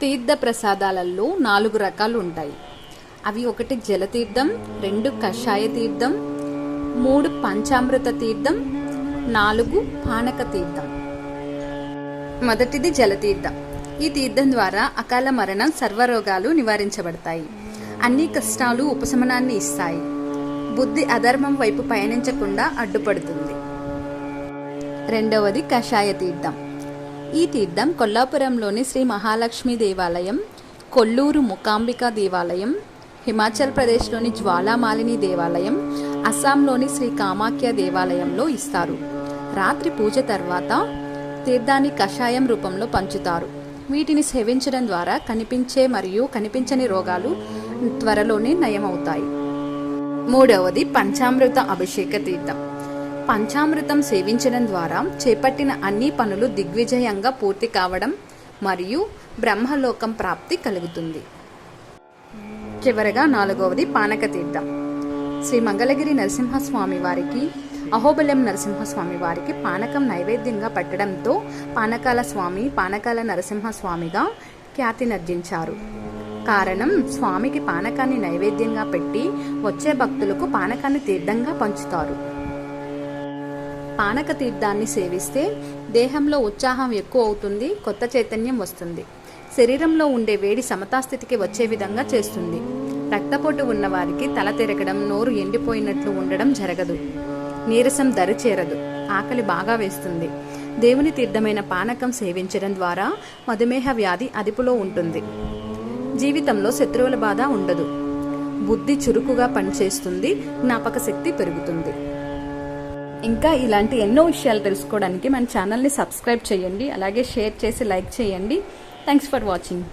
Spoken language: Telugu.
తీర్థ ప్రసాదాలలో నాలుగు రకాలు ఉంటాయి అవి ఒకటి జలతీర్థం రెండు కషాయ తీర్థం మూడు పంచామృత తీర్థం నాలుగు పానక తీర్థం. మొదటిది జలతీర్థం. ఈ తీర్థం ద్వారా అకాల మరణం సర్వరోగాలు నివారించబడతాయి. అన్ని కష్టాలు ఉపశమనాన్ని ఇస్తాయి. బుద్ధి అధర్మం వైపు పయనించకుండా అడ్డుపడుతుంది. రెండవది కషాయ తీర్థం. ఈ తీర్థం కొల్లాపురంలోని శ్రీ మహాలక్ష్మి దేవాలయం కొల్లూరు ముకాంబిక దేవాలయం హిమాచల్ ప్రదేశ్లోని జ్వాలామాలిని దేవాలయం అస్సాంలోని శ్రీ కామాఖ్య దేవాలయంలో ఇస్తారు. రాత్రి పూజ తర్వాత తీర్థాన్ని కషాయం రూపంలో పంచుతారు. వీటిని సేవించడం ద్వారా కనిపించే మరియు కనిపించని రోగాలు త్వరలోనే నయమవుతాయి. మూడవది పంచామృత అభిషేక తీర్థం. పంచామృతం సేవించడం ద్వారా చేపట్టిన అన్ని పనులు దిగ్విజయంగా పూర్తి కావడం మరియు బ్రహ్మలోకం ప్రాప్తి కలుగుతుంది. చివరగా నాలుగవది పానక తీర్థం శ్రీ మంగళగిరి నరసింహస్వామి వారికి అహోబలం నరసింహస్వామి వారికి పానకం నైవేద్యంగా పెట్టడంతో పానకాల స్వామి పానకాల నరసింహస్వామిగా ఖ్యాతినర్జించారు కారణం స్వామికి పానకాన్ని నైవేద్యంగా పెట్టి వచ్చే భక్తులకు పానకాన్ని తీర్థంగా పంచుతారు. పానక తీర్థాన్ని సేవిస్తే దేహంలో ఉత్సాహం ఎక్కువ అవుతుంది కొత్త చైతన్యం వస్తుంది. శరీరంలో ఉండే వేడి సమతాస్థితికి వచ్చే విధంగా చేస్తుంది. రక్తపోటు ఉన్నవారికి తల తిరగడం నోరు ఎండిపోయినట్లు ఉండడం జరగదు. నీరసం దరిచేరదు. ఆకలి బాగా వేస్తుంది. దేవుని తీర్థమైన పానకం సేవించడం ద్వారా మధుమేహ వ్యాధి అదుపులో ఉంటుంది. జీవితంలో శత్రువుల బాధ ఉండదు. బుద్ధి చురుకుగా పనిచేస్తుంది జ్ఞాపక శక్తి పెరుగుతుంది. ఇంకా ఇలాంటి ఎన్నో విషయాలు తెలుసుకోవడానికి మన ఛానల్ని సబ్స్క్రైబ్ చేయండి అలాగే షేర్ చేసి లైక్ చేయండి. Thanks for watching